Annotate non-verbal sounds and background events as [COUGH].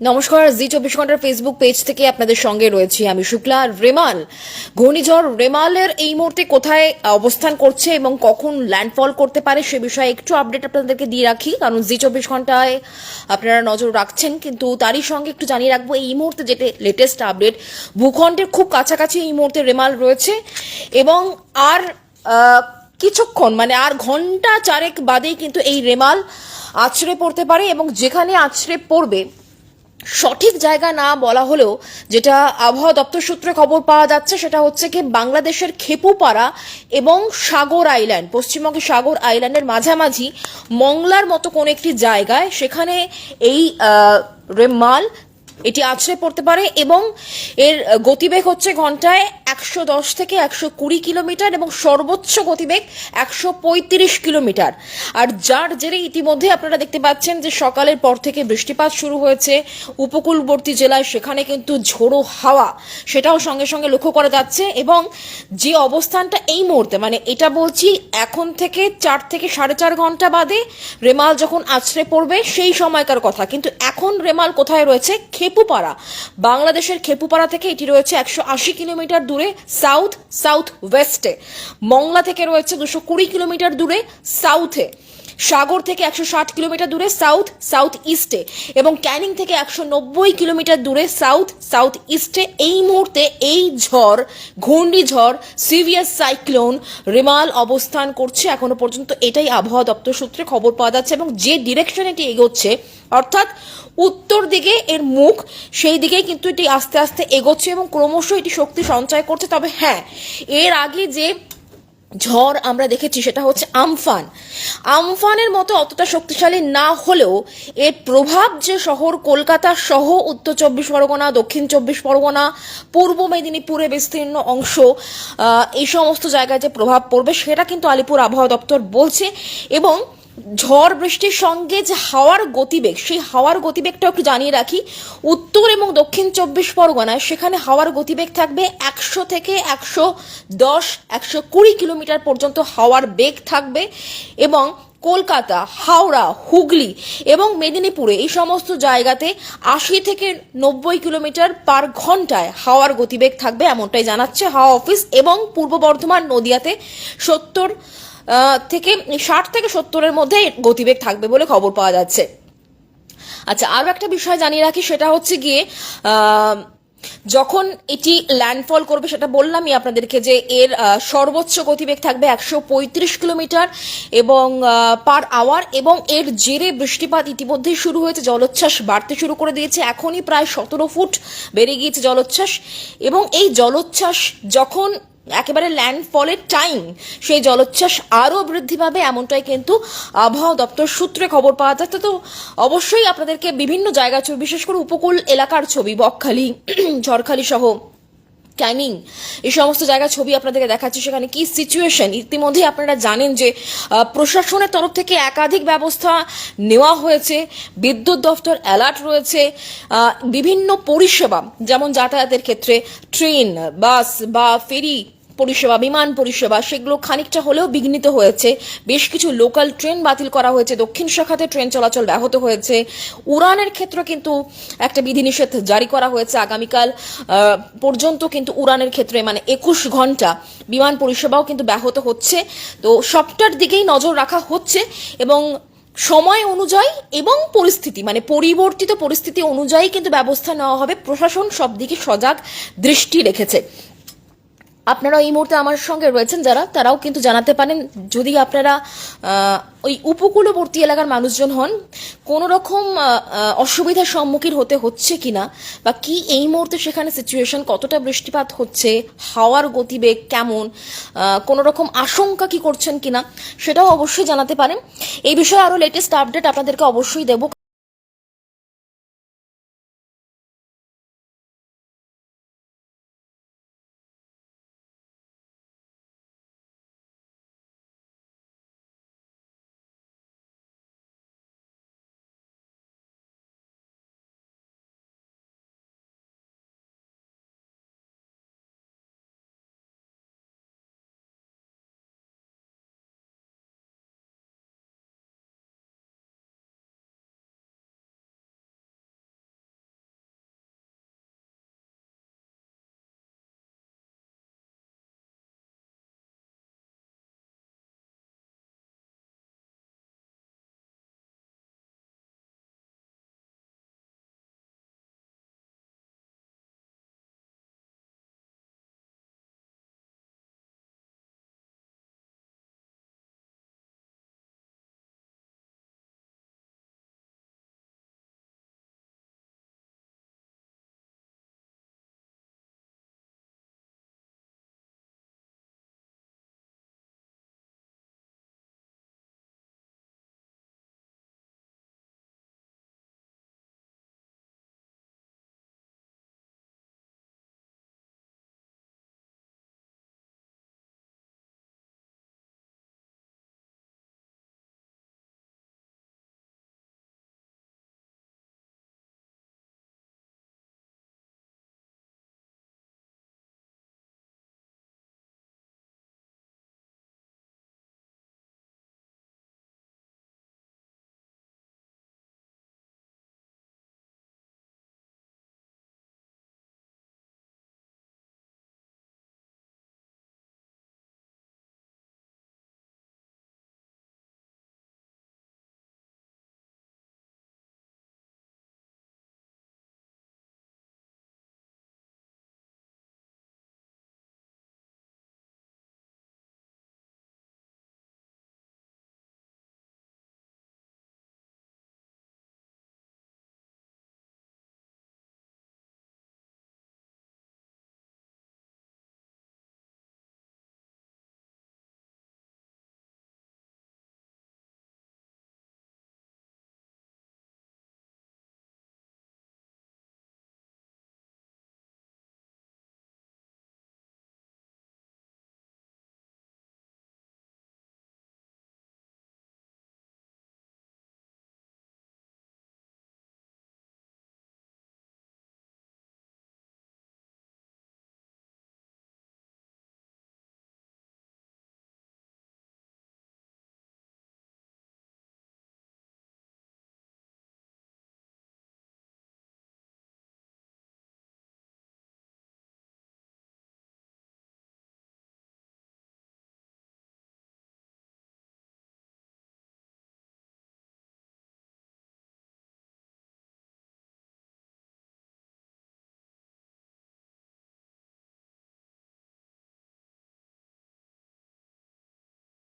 নমস্কার, জি চব্বিশ ঘণ্টার ফেসবুক পেজ থেকে আপনাদের সঙ্গে রয়েছি আমি শুক্লা। রেমাল, ঘূর্ণিঝড় রেমালের এই মুহূর্তে কোথায় অবস্থান করছে এবং কখন ল্যান্ডফল করতে পারে সে বিষয়ে একটু আপডেট আপনাদেরকে দিয়ে রাখি। কারণ জি চব্বিশ ঘন্টায় আপনারা নজর রাখছেন, কিন্তু তারই সঙ্গে একটু জানিয়ে রাখব, এই মুহূর্তে যেটা লেটেস্ট আপডেট ভূখণ্ডের খুব কাছাকাছি এই মুহূর্তে রেমাল রয়েছে এবং আর কিছুক্ষণ মানে আর ঘণ্টা চারেক বাদেই কিন্তু এই রেমাল আছড়ে পড়তে পারে এবং যেখানে আছড়ে পড়বে সঠিক জায়গা না বলা হলেও যেটা আবহাওয়া দপ্তর সূত্রে খবর পাওয়া যাচ্ছে, সেটা হচ্ছে কি বাংলাদেশের খেপুপাড়া এবং সাগর আইল্যান্ড, পশ্চিমবঙ্গের সাগর আইল্যান্ডের মাঝামাঝি মংলার মতো কোনো একটি জায়গায়, সেখানে এই রেমাল এটি আছড়ে পড়তে পারে এবং এর গতিবেগ হচ্ছে ঘন্টায় একশো দশ থেকে একশো কুড়ি কিলোমিটার এবং সর্বোচ্চ গতিবেগ একশো পঁয়ত্রিশ কিলোমিটার। আর যার জেরে ইতিমধ্যে আপনারা দেখতে পাচ্ছেন যে সকালের পর থেকে বৃষ্টিপাত শুরু হয়েছে। উপকূলবর্তী জেলায় সেখানে কিন্তু ঝোড়ো হাওয়া, সেটাও সঙ্গে সঙ্গে লক্ষ্য করা যাচ্ছে এবং যে অবস্থানটা এই মুহূর্তে মানে এটা বলছি এখন থেকে চার থেকে সাড়ে চার ঘণ্টা বাদে রেমাল যখন আছড়ে পড়বে সেই সময়কার কথা। কিন্তু এখন রেমাল কোথায় রয়েছে? খেপুপাড়া। বাংলাদেশের খেপুপাড়া থেকে এটি রয়েছে একশো আশি কিলোমিটার দূরে। South south ওয়েস্টে। মংলা থেকে রয়েছে দুশো কুড়ি কিলোমিটার দূরে সাউথে। সাগর থেকে একশো ষাট কিলোমিটার দূরে সাউথ সাউথ ইস্টে। এবং ক্যানিং থেকে একশো নব্বই কিলোমিটার দূরে সাউথ সাউথ ইস্টে। এই মুহূর্তে এই ঝড় ঘূর্ণিঝড় সিভিয়াস সাইক্লোন রেমাল অবস্থান করছে। এখনও পর্যন্ত এটাই আবহাওয়া দপ্তর সূত্রে খবর পাওয়া যাচ্ছে এবং যে ডিরেকশনে এটি এগোচ্ছে অর্থাৎ উত্তর দিকে এর মুখ, সেই দিকেই কিন্তু এটি আস্তে আস্তে এগোচ্ছে এবং ক্রমশ এটি শক্তি সঞ্চয় করছে। তবে হ্যাঁ এর আগে যে ঝড় আমরা দেখেছি সেটা হচ্ছে আমফান। আমফানের মতো অতটা শক্তিশালী না হলেও এর প্রভাব যে শহর কলকাতা সহ উত্তর চব্বিশ পরগনা, দক্ষিণ চব্বিশ পরগনা, পূর্ব মেদিনীপুরে বিস্তীর্ণ অংশ এই সমস্ত জায়গায় যে প্রভাব পড়বে সেটা কিন্তু আলিপুর আবহাওয়া দপ্তর বলছে এবং ঝড় বৃষ্টির সঙ্গে যে হাওয়ার গতিবেগ, সেই হাওয়ার গতিবেগটা একটু জানিয়ে রাখি। উত্তর এবং দক্ষিণ চব্বিশ পরগনায় সেখানে হাওয়ার গতিবেগ থাকবে একশো থেকে একশো দশ, একশো কুড়ি কিলোমিটার পর্যন্ত হাওয়ার বেগ থাকবে এবং কলকাতা, হাওড়া, হুগলি এবং মেদিনীপুরে এই সমস্ত জায়গাতে আশি থেকে নব্বই কিলোমিটার পার ঘন্টায় হাওয়ার গতিবেগ থাকবে, এমনটাই জানাচ্ছে হাওয়া অফিস এবং পূর্ব বর্ধমান নদিয়াতে সত্তর থেকে ষাট থেকে সত্তরের মধ্যে গতিবেগ থাকবে বলে খবর পাওয়া যাচ্ছে। আচ্ছা আরও একটা বিষয় জানিয়ে রাখি, সেটা হচ্ছে গিয়ে যখন এটি ল্যান্ডফল করবে, সেটা বললামই আপনাদেরকে যে এর সর্বোচ্চ গতিবেগ থাকবে একশো পঁয়ত্রিশ কিলোমিটার এবং পার আওয়ার এবং এর জেরে বৃষ্টিপাত ইতিমধ্যেই শুরু হয়েছে, জলোচ্ছ্বাস বাড়তে শুরু করে দিয়েছে। এখনই প্রায় সতেরো ফুট বেড়ে গিয়েছে জলোচ্ছ্বাস এবং এই জলোচ্ছ্বাস যখন একেবারে ল্যান্ডফলের টাইম সেই জলোচ্ছ্বাস আরও বৃদ্ধি পাবে, এমনটাই কিন্তু আবহাওয়া দপ্তর সূত্রে খবর পাওয়া যাচ্ছে। তো অবশ্যই আপনাদেরকে বিভিন্ন জায়গা ছবি, বিশেষ করে উপকূল এলাকার ছবি, বকখালি, [CLEARS THROAT] ঝড়খালি সহ ক্যানিং, এই সমস্ত জায়গার ছবি আপনাদেরকে দেখাচ্ছি। সেখানে কি সিচুয়েশন ইতিমধ্যেই আপনারা জানেন যে প্রশাসনের তরফ থেকে একাধিক ব্যবস্থা নেওয়া হয়েছে। বিদ্যুৎ দফতর অ্যালার্ট রয়েছে। বিভিন্ন পরিষেবা, যেমন যাতায়াতের ক্ষেত্রে ট্রেন বাস বা ফেরি পরিষেবা, বিমান পরিষেবা, সেগুলো খানিকটা হলেও বিঘ্নিত হয়েছে। বেশ কিছু লোকাল ট্রেন বাতিল করা হয়েছে। দক্ষিণ শাখাতে ট্রেন চলাচল ব্যাহত হয়েছে। উড়ানের ক্ষেত্রে কিন্তু একটা বিধিনিষেধ জারি করা হয়েছে আগামীকাল। পর্যন্ত কিন্তু উড়ানের ক্ষেত্রে মানে একুশ ঘণ্টা বিমান পরিষেবাও কিন্তু ব্যাহত হচ্ছে। তো সবটার দিকেই নজর রাখা হচ্ছে এবং সময় অনুযায়ী এবং পরিস্থিতি মানে পরিবর্তিত পরিস্থিতি অনুযায়ী কিন্তু ব্যবস্থা নেওয়া হবে। প্রশাসন সব দিকে সজাগ দৃষ্টি রেখেছে। আপনারা এই মুহূর্তে আমার সঙ্গে রয়েছেন যারা, তারাও কিন্তু জানাতে পারেন, যদি আপনারা ওই উপকূলবর্তী এলাকার মানুষজন হন কোনো রকম অসুবিধার সম্মুখীন হতে হচ্ছে কিনা, বা কি এই মুহূর্তে সেখানে সিচুয়েশন কতটা বৃষ্টিপাত হচ্ছে, হাওয়ার গতিবেগ কেমন কোনো রকম আশঙ্কা কি করছেন কিনা, সেটাও অবশ্যই জানাতে পারেন। এই বিষয়ে আরও লেটেস্ট আপডেট আপনাদেরকে অবশ্যই দেবো।